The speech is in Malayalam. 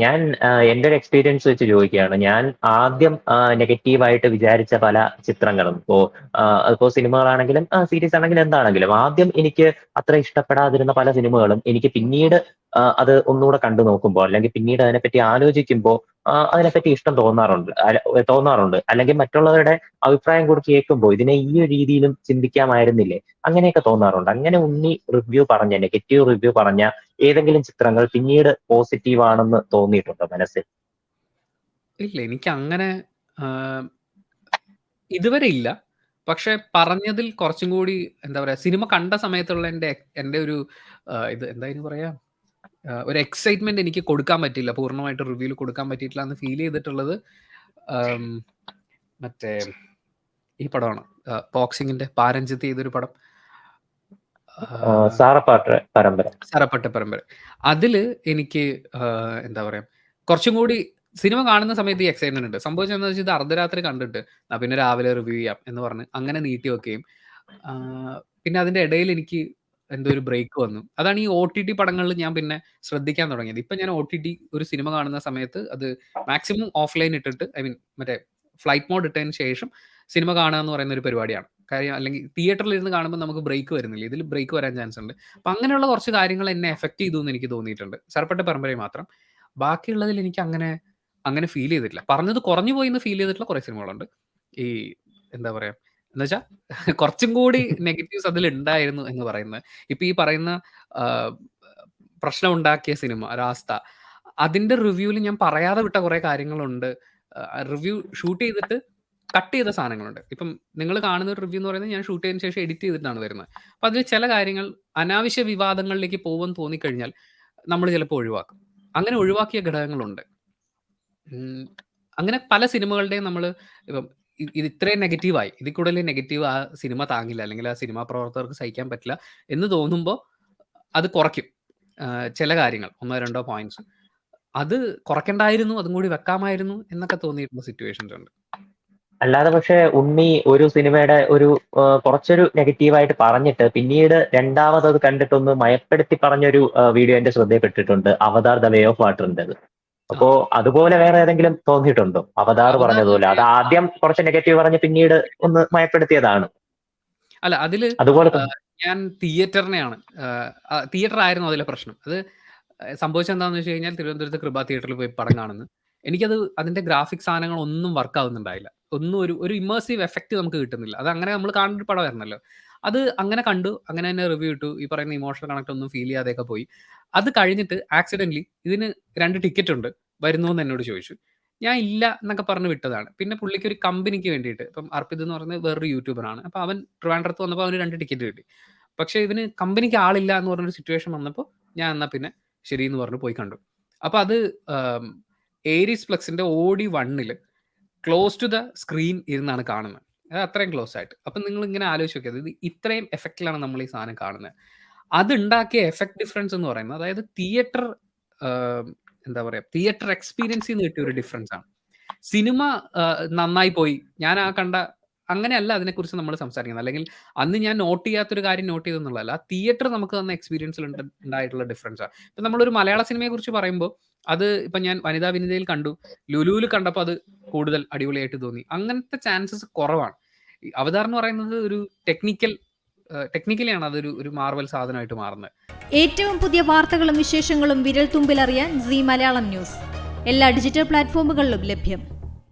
ഞാൻ എന്റെ ഒരു എക്സ്പീരിയൻസ് വെച്ച് ചോദിക്കുകയാണ്. ഞാൻ ആദ്യം നെഗറ്റീവായിട്ട് വിചാരിച്ച പല ചിത്രങ്ങളും ഇപ്പോ അതിപ്പോ സിനിമകളാണെങ്കിലും സീരീസ് ആണെങ്കിലും എന്താണെങ്കിലും ആദ്യം എനിക്ക് അത്ര ഇഷ്ടപ്പെടാതിരുന്ന പല സിനിമകളും എനിക്ക് പിന്നീട് അത് ഒന്നുകൂടെ കണ്ടു നോക്കുമ്പോൾ അല്ലെങ്കിൽ പിന്നീട് അതിനെപ്പറ്റി ആലോചിക്കുമ്പോ ആഹ് അതിനെപ്പറ്റി ഇഷ്ടം തോന്നാറുണ്ട്. തോന്നാറുണ്ട്. അല്ലെങ്കിൽ മറ്റുള്ളവരുടെ അഭിപ്രായം കൂടി കേൾക്കുമ്പോൾ ഇതിനെ ഈ ഒരു രീതിയിലും ചിന്തിക്കാമായിരുന്നില്ലേ? അങ്ങനെയൊക്കെ തോന്നാറുണ്ട്. അങ്ങനെ ഉണ്ണി റിവ്യൂ പറഞ്ഞ നെഗറ്റീവ് റിവ്യൂ പറഞ്ഞ ഏതെങ്കിലും ചിത്രങ്ങൾ പിന്നീട് പോസിറ്റീവ് ആണെന്ന് തോന്നിയിട്ടുണ്ടോ മനസ്സിൽ? ഇല്ല. എനിക്ക് അങ്ങനെ ഇതുവരെ ഇല്ല. പക്ഷെ പറഞ്ഞതിൽ കുറച്ചും കൂടി എന്താ പറയാ സിനിമ കണ്ട സമയത്തുള്ള എന്റെ എന്റെ ഒരു ഇത് എന്താ പറയാ? ഒരു എക്സൈറ്റ്മെന്റ് എനിക്ക് കൊടുക്കാൻ പറ്റില്ല പൂർണമായിട്ട് റിവ്യൂൽ കൊടുക്കാൻ പറ്റിയിട്ടില്ല എന്ന് ഫീൽ ചെയ്തിട്ടുള്ളത് മറ്റേ ഈ പടമാണ്. ബോക്സിംഗിന്റെ ബോക്സിങ്ങിന്റെ പാരഞ്ജിത്ത് ചെയ്തൊരു പടം. സാറപ്പാട്ട് പരമ്പര. സാറപ്പട്ട പരമ്പര. അതിൽ എനിക്ക് എന്താ പറയാ കുറച്ചും കൂടി സിനിമ കാണുന്ന സമയത്ത് ഈ എക്സൈറ്റ്മെന്റ് ഉണ്ട്. സംഭവിച്ചത് എന്താ വെച്ചാൽ ഇത് അർദ്ധരാത്രി കണ്ടിട്ട് പിന്നെ രാവിലെ റിവ്യൂ ചെയ്യാം എന്ന് പറഞ്ഞ് അങ്ങനെ നീട്ടി വെക്കുകയും പിന്നെ അതിന്റെ ഇടയിൽ എനിക്ക് എന്തോ ഒരു ബ്രേക്ക് വന്നു. അതാണ് ഈ ഒടിടി പടങ്ങളിൽ ഞാൻ പിന്നെ ശ്രദ്ധിക്കാൻ തുടങ്ങിയത്. ഇപ്പൊ ഞാൻ ഒടിടി ഒരു സിനിമ കാണുന്ന സമയത്ത് അത് മാക്സിമം ഓഫ്‌ലൈൻ ഇട്ടിട്ട് ഐ മീൻ മറ്റേ ഫ്ലൈറ്റ് മോഡ് ഇട്ടതിന് ശേഷം സിനിമ കാണുക എന്ന് പറയുന്ന ഒരു പരിപാടിയാണ്. കാര്യം അല്ലെങ്കിൽ തിയേറ്ററിൽ ഇരുന്ന് കാണുമ്പോൾ നമുക്ക് ബ്രേക്ക് വരുന്നില്ല. ഇതിൽ ബ്രേക്ക് വരാൻ ചാൻസ് ഉണ്ട്. അപ്പൊ അങ്ങനെയുള്ള കുറച്ച് കാര്യങ്ങൾ എന്നെ എഫക്ട് ചെയ്തു എന്ന് എനിക്ക് തോന്നിയിട്ടുണ്ട്. സാറപ്പട്ട പരമ്പരയിൽ മാത്രം. ബാക്കിയുള്ളതിൽ എനിക്ക് അങ്ങനെ അങ്ങനെ ഫീൽ ചെയ്തിട്ടില്ല. പറഞ്ഞത് കുറഞ്ഞു പോയി എന്ന് ഫീൽ ചെയ്തിട്ടുള്ള കുറെ സിനിമകളുണ്ട്. ഈ എന്താ പറയാ എന്നുവെച്ചാ കുറച്ചും കൂടി നെഗറ്റീവ്സ് അതിൽ ഉണ്ടായിരുന്നു എന്ന് പറയുന്നത്. ഇപ്പൊ ഈ പറയുന്ന ആഹ് പ്രശ്നം ഉണ്ടാക്കിയ സിനിമ 'രാസ്ത' അതിന്റെ റിവ്യൂൽ ഞാൻ പറയാതെ വിട്ട കുറെ കാര്യങ്ങളുണ്ട്. റിവ്യൂ ഷൂട്ട് ചെയ്തിട്ട് കട്ട് ചെയ്ത സാധനങ്ങളുണ്ട്. ഇപ്പം നിങ്ങൾ കാണുന്ന ഒരു റിവ്യൂ എന്ന് പറയുന്നത് ഞാൻ ഷൂട്ട് ചെയ്തതിന് ശേഷം എഡിറ്റ് ചെയ്തിട്ടാണ് വരുന്നത്. അപ്പൊ അതിൽ ചില കാര്യങ്ങൾ അനാവശ്യ വിവാദങ്ങളിലേക്ക് പോകുമെന്ന് തോന്നിക്കഴിഞ്ഞാൽ നമ്മൾ ചിലപ്പോൾ ഒഴിവാക്കും. അങ്ങനെ ഒഴിവാക്കിയ ഘടകങ്ങളുണ്ട്. അങ്ങനെ പല സിനിമകളുടെയും നമ്മൾ ഇപ്പം ഇത് ഇത്രയും നെഗറ്റീവായി. ഇതിൽ കൂടുതൽ നെഗറ്റീവ് ആ സിനിമ താങ്ങില്ല. അല്ലെങ്കിൽ ആ സിനിമാ പ്രവർത്തകർക്ക് സഹിക്കാൻ പറ്റില്ല എന്ന് തോന്നുമ്പോൾ അത് കുറയ്ക്കും. ചില കാര്യങ്ങൾ ഒന്നോ രണ്ടോ പോയിന്റ്സ്. അത് കുറയ്ക്കണ്ടായിരുന്നു. അതും കൂടി വെക്കാമായിരുന്നു എന്നൊക്കെ തോന്നിയിട്ടുള്ള സിറ്റുവേഷൻസ് ഉണ്ട്. അല്ലാതെ പക്ഷെ ഉണ്ണി ഒരു സിനിമയുടെ ഒരു കുറച്ചൊരു നെഗറ്റീവായിട്ട് പറഞ്ഞിട്ട് പിന്നീട് രണ്ടാമത് അത് കണ്ടിട്ടൊന്ന് മയപ്പെടുത്തി പറഞ്ഞൊരു വീഡിയോ എന്റെ ശ്രദ്ധയിൽപ്പെട്ടിട്ടുണ്ട്. 'അവതാർ ദ വേ ഓഫ് വാട്ടറി'ന്റേത്. അപ്പോ അതുപോലെ വേറെ ഏതെങ്കിലും തോന്നിയിട്ടുണ്ടോ? 'അവതാർ' പറഞ്ഞതുപോലെ. അത് ആദ്യം കുറച്ച് നെഗറ്റീവ് പറഞ്ഞ് പിന്നീട് ഒന്ന് മയപ്പെടുത്തിയതാണ്. അല്ല അതിൽ അതുപോലെ ഞാൻ തിയേറ്ററിനെയാണ് തിയേറ്റർ ആയിരുന്നു അതിലെ പ്രശ്നം. അത് സംഭവിച്ചത് എന്താന്ന് വെച്ച് കഴിഞ്ഞാൽ തിരുവനന്തപുരത്ത് കൃപ തിയേറ്ററിൽ പോയി പടം കാണുന്നു. എനിക്കത് അതിന്റെ ഗ്രാഫിക് സാധനങ്ങൾ ഒന്നും വർക്ക് ആവുന്നുണ്ടായില്ല. ഒന്നും ഒരു ഒരു ഇമേഴ്സീവ് എഫക്റ്റ് നമുക്ക് കിട്ടുന്നില്ല. അത് അങ്ങനെ നമ്മൾ കാണുന്ന ഒരു പടമായിരുന്നല്ലോ. അത് അങ്ങനെ കണ്ടു. അങ്ങനെ തന്നെ റിവ്യൂ ഇട്ടു. ഈ പറയുന്ന ഇമോഷണൽ കണക്ട് ഒന്നും ഫീൽ ചെയ്യാതെയൊക്കെ പോയി. അത് കഴിഞ്ഞിട്ട് ആക്സിഡന്റലി ഇതിന് രണ്ട് ടിക്കറ്റ് ഉണ്ട്. വരുന്നു എന്ന് എന്നോട് ചോദിച്ചു. ഞാൻ ഇല്ല എന്നൊക്കെ പറഞ്ഞ് വിട്ടതാണ്. പിന്നെ പുള്ളിക്ക് ഒരു കമ്പനിക്ക് വേണ്ടിയിട്ട് ഇപ്പം അർപ്പിത് എന്ന് പറയുന്നത് വേറൊരു യൂട്യൂബറാണ്. അപ്പൊ അവൻ ട്രിവാൻഡ്രത്ത് വന്നപ്പോൾ അവന് രണ്ട് ടിക്കറ്റ് കിട്ടി. പക്ഷെ ഇതിന് കമ്പനിക്ക് ആളില്ല എന്ന് പറഞ്ഞൊരു സിറ്റുവേഷൻ വന്നപ്പോൾ ഞാൻ എന്നാ പിന്നെ ശരി എന്ന് പറഞ്ഞ് പോയി കണ്ടു. അപ്പൊ അത് ഏരിസ് ഫ്ലെക്സിന്റെ ഓഡി 1ൽ ക്ലോസ് ടു ദ സ്ക്രീൻ ഇരുന്നാണ് കാണുന്നത്. അത് അത്രയും ക്ലോസ് ആയിട്ട്. അപ്പൊ നിങ്ങൾ ഇങ്ങനെ ആലോചിച്ച് നോക്കിയത് ഇത് ഇത്രയും എഫക്റ്റിലാണ് നമ്മൾ ഈ സാധനം കാണുന്നത്. അതുണ്ടാക്കിയ എഫക്ട് ഡിഫറൻസ് എന്ന് പറയുന്നത് അതായത് തിയേറ്റർ എന്താ പറയാ തിയേറ്റർ എക്സ്പീരിയൻസിൽ നിന്ന് കിട്ടിയ ഒരു ഡിഫറൻസ് ആണ്. സിനിമ നന്നായി പോയി. ഞാൻ ആ കണ്ട അങ്ങനെയല്ല അതിനെക്കുറിച്ച് നമ്മൾ സംസാരിക്കുന്നത്. അല്ലെങ്കിൽ അന്ന് ഞാൻ നോട്ട് ചെയ്യാത്തൊരു കാര്യം നോട്ട് ചെയ്തെന്നുള്ളതല്ല തിയേറ്റർ നമുക്ക് തന്ന എക്സ്പീരിയൻസിൽ ഉണ്ട് ഉണ്ടായിട്ടുള്ള ആണ് ഇപ്പൊ നമ്മളൊരു മലയാള സിനിമയെ കുറിച്ച് പറയുമ്പോൾ അത് ഇപ്പൊ ഞാൻ വനിതാ വിനിതയിൽ കണ്ടു. ലുലുവിൽ കണ്ടപ്പോൾ അത് കൂടുതൽ അടിപൊളിയായിട്ട് തോന്നി. അങ്ങനത്തെ ചാൻസസ് കുറവാണ്. 'അവതാർ' എന്ന് പറയുന്നത് ഒരു ടെക്നിക്കൽ ടെക്നിക്കലിയാണ് അതൊരു ഒരു മാർവൽ സാധനമായിട്ട് മാറുന്നത്. ഏറ്റവും പുതിയ വാർത്തകളും വിശേഷങ്ങളും വിരൽ തുമ്പിലറിയാൻ സീ മലയാളം ന്യൂസ്. എല്ലാ ഡിജിറ്റൽ പ്ലാറ്റ്ഫോമുകളിലും ലഭ്യം.